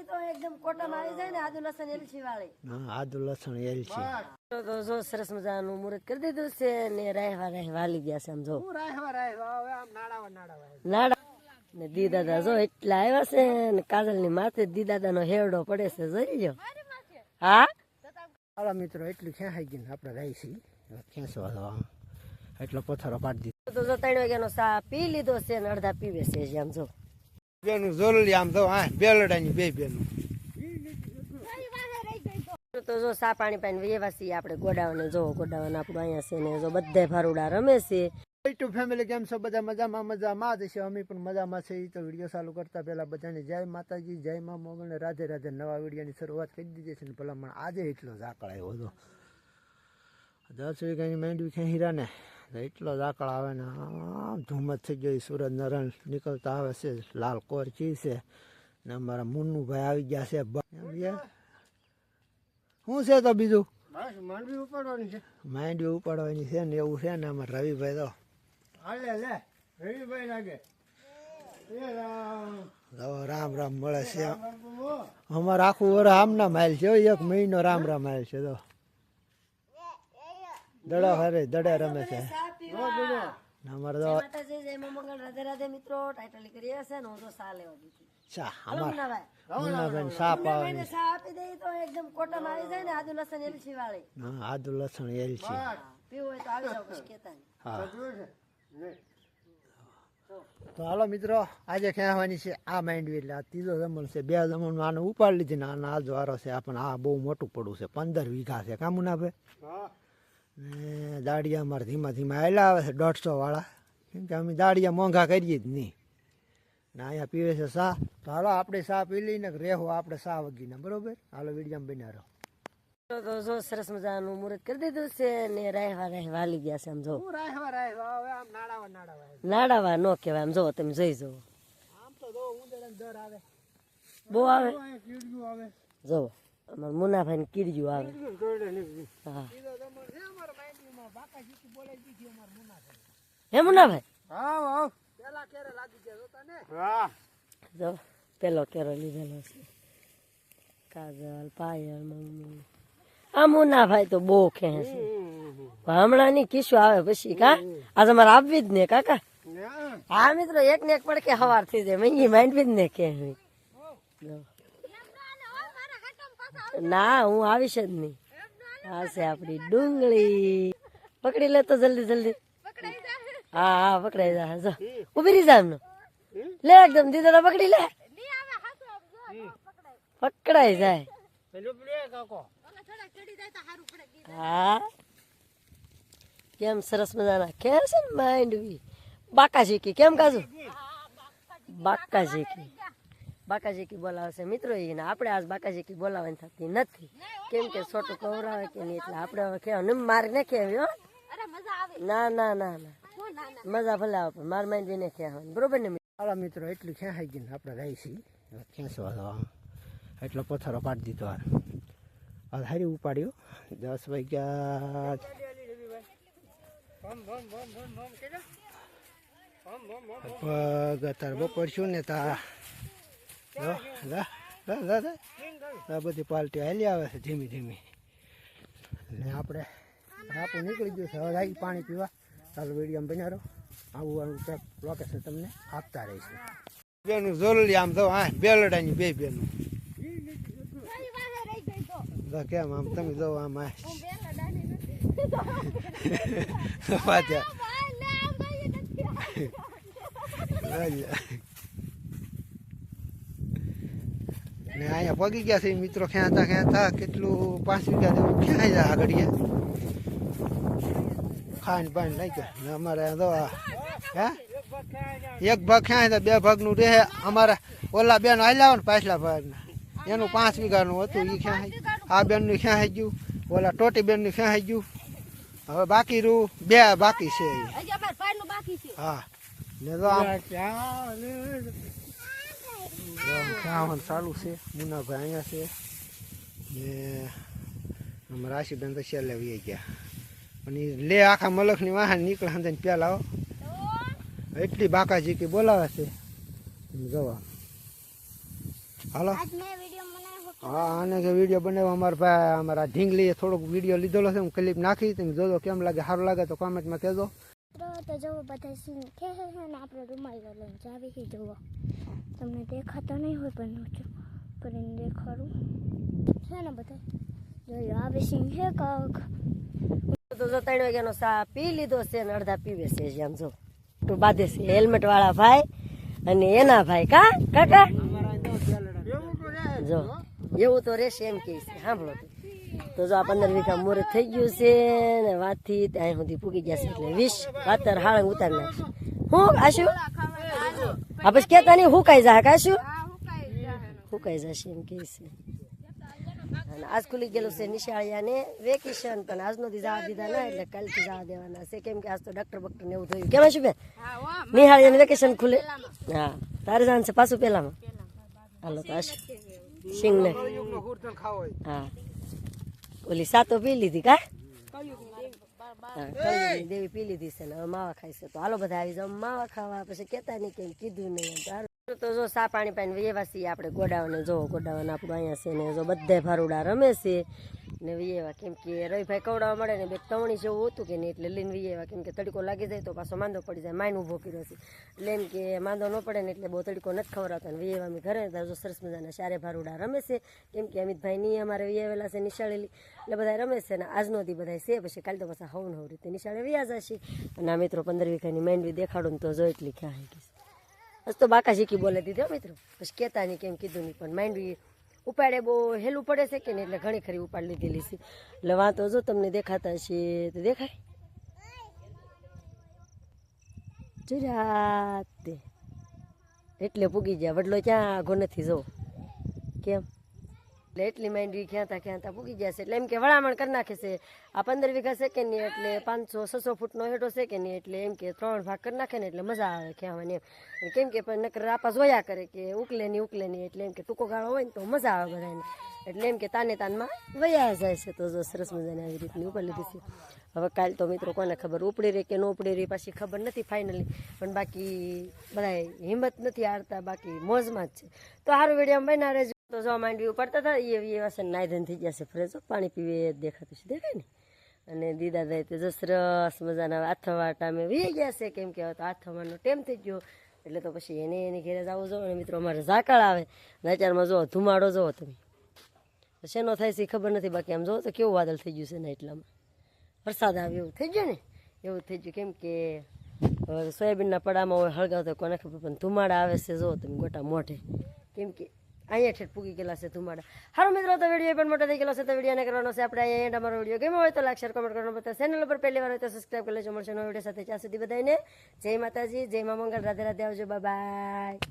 દઈ તો એકદમ કોટન આવી જાય ને આદુ લસણ એલચી વાળી. હા આદુ લસણ એલચી. તો તો જો સરસ મજાનું મુહૂર્ત કરી દીધું છે ને રાહવા રહેવા વાલી ગયા છે આમ જો. નાડા ને દીદાદા જો એટલા આવ્યા છે ને કાજલની માથે દી દાદા નો હેરડો પડે છે જોઈ લ્યો. હા? હાલો મિત્રો એટલું ખેંચાઈ ગયું આપણે રહી છીએ. હવે ખેંચવા એટલો પથ્થરો પાડી દીધો. તો જો ત્રણ વાગ્યાનો સા પી લીધો છે ને અડધા પીવે છે આમ જો. બેનું જોરલી આમ તો હા બેલડાની બે બેનું. તો જો સા પાણી પાણી છીએ આપણે ગોડાવાને જો ગોડાવાને આપણું અહીંયા છે ને જો બધે ભારુડા રમે છે. ટુ ફેમિલી કેમ છો? બધા મજામાં મજામાં જ છે. અમે પણ મજામાં છે એ તો વીડિયો ચાલુ કરતા પહેલા બધાને જય માતાજી જય મા મોગલ રાધે રાધે નવા વિડીયોની શરૂઆત કરી દીધી છે ને ભલામણ આજે એટલો ઝાકળ આવ્યો હતો. દસ વીઘાની માંડવી હીરાને તો એટલો દાખલ આવે ને આમ ધુમ્મસ થઈ ગઈ સુરત નારાયણ નીકળતા આવે છે. લાલ કોર ચી છે. ને અમારા મુન્નુભાઈ આવી ગયા છે? શું છે તો બીજું? માંડવી ઉપાડવાની છે. માંડવી ઉપાડવાની છે ને એવું છે ને અમારા રવિભાઈ તો. હાલે લે રવિભાઈ લાગે. રામ. રામ મળે છે. અમારે આખું વર આમના માઇલ છે એક મહિનો રામ રામ માઇલ છે તો. દડા હરે દડે રમે છે. ને અમારે તો માતાજી જય મંગળ રાધે રાધે મિત્રો. ટાઇટલ કરી હશે નો તો સા લેવા દીધી હાલો અમારે આવે મુન્નાભાઈને સા આપી દે તો એકદમ કોટમ આવી જાય ને આદુ લસણ એલચી વાળી. હા આદુ લસણ એલચી. પીવું હોય તો આવી જાવ પછી કેતા નહીં. હા. છે? તો હાલો મિત્રો આજે ખેંચવાની છે? આ માંડવી એટલે આ ત્રીજો જમણ છે. બે જમણ આને ઉપાડી લીધી ને આના આ વારો છે. આપણને આ બહુ મોટું પડું છે. પંદર વીઘા છે. કામુના હા. ને દાડિયા અમારે ધીમા ધીમા આવેલા આવે છે દોઢસો વાળા. કેમ કે અમે દાડિયા મોંઘા કરીએ જ નહીં. ને અહીંયા પીવે છે સા તો હાલો આપણે સા પી લઈને રહેવું આપણે સા વગીને બરોબર? હાલો વિડીયામાં બન્યા રહો. તો જો સરસ મજાનું મુહૂર્ત કરી દીધું છે ને રહેવા રહેવા વાલી ગયા છે આમ જો. રાહવા રાહવા હવે આમ નાડાવા નાડાવા નાડાવા નો કહેવાય આમ જો તમે જોઈ જો આમ તો જો ઉંદરને દર આવે. બહુ આવે. કીડ્યું આવે. જો અમાર મુનાભાઈ ને કીડ્યું આવે હા. હે મુનાભાઈ? હા આવ પેલા કેરે લાગી ગયા જોતા ને? હા. જો પેલો કેરો લીધેલો છે. કાજલ પાયલ મમ્મી. આ મુનાભાઈ તો બહુ ખેંચ છે. હમણાં ની કિસ્સો આવે પછી કા? આજે મારે આપવી જ ને કાકા? હા હા મિત્રો એક ને એક પડકે હવાર થઈ જાય. મેં માંડવી જ ને કે ના હું આવીશ જ નહીં. આ છે આપણી ડુંગળી. પકડી લે તો જલ્દી જલ્દી. હા હા પકડાઈ જા. જો ઊભી રહી જા એમને. લે એકદમ દીધો પકડી લે. પકડાઈ. જાય. હા. કેમ સરસ મજાના? કે છે ને માંડવી બાકા શીખી કેમ કાજુ? બાકા શીખી બાકા શીખી બોલાવે છે મિત્રો એને આપણે આજ બાકા શીખી બોલાવવાની થતી નથી. કેમ કે છોટું કવરાવે કે નહીં? એટલે આપણે હવે કે ને મારી ને ખેવી હો. ના ના ના ના. મજા ભલે આવે માર માંડવી ને ખેવાની બરોબર ને? હાલો મિત્રો એટલું ખેંચાઈ ગયું? ને આપણે રહી છીએ. ખેંચવા એટલો પથ્થરો પાડી દીધો હાર હારી ઉપાડ્યો. દસ વાગ્યા પગ અત્યારે બપોર છું ને તા? બધી પાલટી હાલી આવે છે ધીમી ધીમી. ને આપણે રાપું નીકળી ગયું છે. હવે આવી પાણી પીવા. ચાલો વીડિયો બન્યા રહો આવું આવું લોકેશન તમને આપતા રહીશું. બેનું જરૂરી આમ તો હા બેલડાની બે બેનું. કેમ આમ તમે જો આમ આ. પાછા. ને અહીંયા પગી ગયા છે મિત્રો. ખેંચતા ખેંચતા કેટલું, પાંચ વીઘા જેવું. ખેંચાઈ આગળ આગળ ખાઈને પાણી લઈ ગયા ને અમારે તો આ હે? એક ભાગ ખેંચાય બે ભાગનું રહે. અમારે ઓલા બેન હાલ્યા ને પાછલા ભાગના. એનું પાંચ વીઘાનું હતું એ ખેંચાઈ આ બેનનું ખેંચાઈ ગયું? ઓલા ટોટી બેનનું ખેંચાઈ ગયું? હવે બાકી રૂ બે બાકી છે હા. ને તો આમ ક્યાં ને ખાવાનું ચાલુ છે. મુનાભાઈ અહીંયા છે. ને અમારા રાશિબેન તો છેલ્લે વી ગયા. અને લે આખા મલખની વાહન નીકળે ને પેલા આવો એટલી બાકાજી કે બોલાવે છે. જવા. હાલો. હા આને કે વીડિયો બનાવ્યો અમારા ભાઈ અમારા ઢીંગલીએ થોડોક વીડિયો લીધેલો છે હું ક્લિપ નાખી તમે જોજો કેમ લાગે સારું લાગે તો કોમેન્ટમાં કહેજો. તો જવો બધા સીન છે ને આપણે રૂમાલ લઈને જાવી જુઓ. તમને દેખાતો નહીં હોય પણ હું પણ કરીને દેખાડું. છે ને બધા? જોયું આવે સીન છે કાક. તો જો ત્રણ વાગ્યાનો સા પી લીધો છે ને અડધા પીવે છે જેમ જો. તું બાંધે છે હેલ્મેટ વાળા ભાઈ અને એના ભાઈ. કા? કાકા? જો એવું તો રહેશે એમ કે છે. સાંભળો તો. જો આ પંદર વીઘા મોરે થઈ ગયું છે ને વાતથી ત્યાં સુધી પૂગી ગયા છે એટલે વીસ વાતર હાળંગ ઉતાર નાખશે હું આશુ? આ પછી કેતા નહીં હુકાઈ જાય કાશું હુકાઈ જશે એમ કે છે. અને આજ ખુલી ગયેલું છે નિશાળિયાને વેકેશન પણ આજનો દી જવા દીધા ના એટલે કાલથી જવા દેવાના છે કેમ કે આજ તો ડોક્ટર બક્ટર ને એવું થયું કેમ શું બેન નિહાળિયાને વેકેશન ખુલે હા તારે જાણ છે પાછું પેલામાં હાલો તો સિંગ ને હા ઓલી સાતો પી લીધી કા દેવી પી લીધી છે ને માવા ખાઈ છે તો હાલો બધા આવી જાઓ માવા ખાવા પછી કેતા નહીં કેમ કીધું નહીં તો જો સા પાણી પાણી વેવા આપણે ગોડાવાને જો ગોડાવાને આપણું અહીંયા છે ને જો બધે ભારુડા રમે છે. ને વિયેવા કેમ કે રવિભાઈ કવડાવવા મળે ને બે તવણી જેવું હતું કે નહીં, એટલે લઈને વિયેવા કેમ કે તડકો લાગી જાય તો પાછો માંદો પડી જાય, માઇન ઊભો કર્યો છે. એટલે એમ કે માંદો ન પડે ને એટલે બહુ તડકો નથી ખવડાવતો. અને વિયેવા અમે ઘરે જો સરસ મજાના સારે ભારુડા રમે છે. કેમ કે અમિતભાઈ નહીં અમારે વિયાવેલા છે નિશાળેલી. એટલે બધા રમે છે ને આજનો દી બધા છે, પછી કાલે તો પાછા હવન હવ રીતે નિશાળે વ્યાજ હશે અને આ મિત્રો પંદર વીઘાની માંડવી દેખાડું તો જો એટલી ક્યાં ગઈ બસ તો બાકા શીખી બોલે દીધો મિત્રો. પછી કહેતા નહીં કેમ કીધું નહીં. પણ માંડવી ઉપાડે બહુ હેલું પડે છે કે નહીં? એટલે ઘણી ખરી ઉપાડ લીધેલી છે. એટલે વાંધો જો તમને દેખાતા છે તો દેખાય. ગુજરાતે એટલે પૂગી ગયા. વડલો ક્યાં આગો નથી જો કેમ? એટલે એટલી માંડવી ક્યાંતા ક્યાંતા પૂગી ગયા છે. એટલે એમ કે વળામણ કરી નાખે છે. આ પંદર વીઘા છે નહીં એટલે પાંચસો, છસો ફૂટનો હેઠો છે કે નહીં એટલે એમ કે ત્રણ ભાગ કરી નાખે ને એટલે મજા આવે ખેવાની એમ. કેમ કે પણ નકર આપા જોયા કરે કે ઉકલે નહીં ઉકલે નહીં એટલે એમ કે ટૂંકો ગાળો હોય ને તો મજા આવે બધાને એટલે એમ કે તાને તાનમાં વયા જાય છે તો જો સરસ મજાની આવી રીતની ઉપર લીધી છે. હવે કાલ તો મિત્રો કોને ખબર ઉપડી રહી કે ન ઉપડી રહી પાછી ખબર નથી ફાઇનલી પણ બાકી બધાય હિંમત નથી હારતા, બાકી મોજમાં જ છે. તો સારું વીડિયો રહેજો. તો જો માંડવી પડતા હતા એ વાસણ નાઈ ધન થઈ ગયા છે ફ્રેશ પાણી પીવે દેખાતું છે, દેખાય ને? અને દીદા દાય તો જો સરસ મજાના આથવા ટામે વી ગયા છે, કેમ કે હવે તો આથવાનો ટેમ થઈ ગયો. એટલે તો પછી એને એની ઘેરે જવું જો, અને મિત્રો અમારે ઝાકળ આવે. નચારમાં જુઓ ધુમાડો જુઓ તમે. શેનો થાય છે ખબર નથી, બાકી આમ જુઓ તો કેવું વાદળ થઈ ગયું છે ને એટલામાં. વરસાદ આવે એવું થઈ ગયું ને? એવું થઈ ગયું, કેમ કે સોયાબીનના પડામાં હોય હળગાવતો કોને ખબર, પણ ધુમાડા આવે છે, જો તમે ગોટા મોઢે. કેમ કે અહીંયા ઠેઠ પૂગી ગયેલા છે ધુમાડા. સારું મિત્રો, તો વીડિયો પણ મોટો થઈ ગયેલો છે, તો વિડીયોને કરવાનો છે આપણે. અહીંયા અમારો વીડિયો ગમ્યો હોય તો લાઈક શેર કમેન્ટ કરવાનો બધા ચેનલ ઉપર પહેલી વાર હોય તો સબસ્ક્રાઈબ કરી લેજો. મળશે નવો વીડિયો સાથે. ત્યાં સુધી બધાને જય માતાજી, જય મા મંગળ રાધે રાધે આવજો. બાય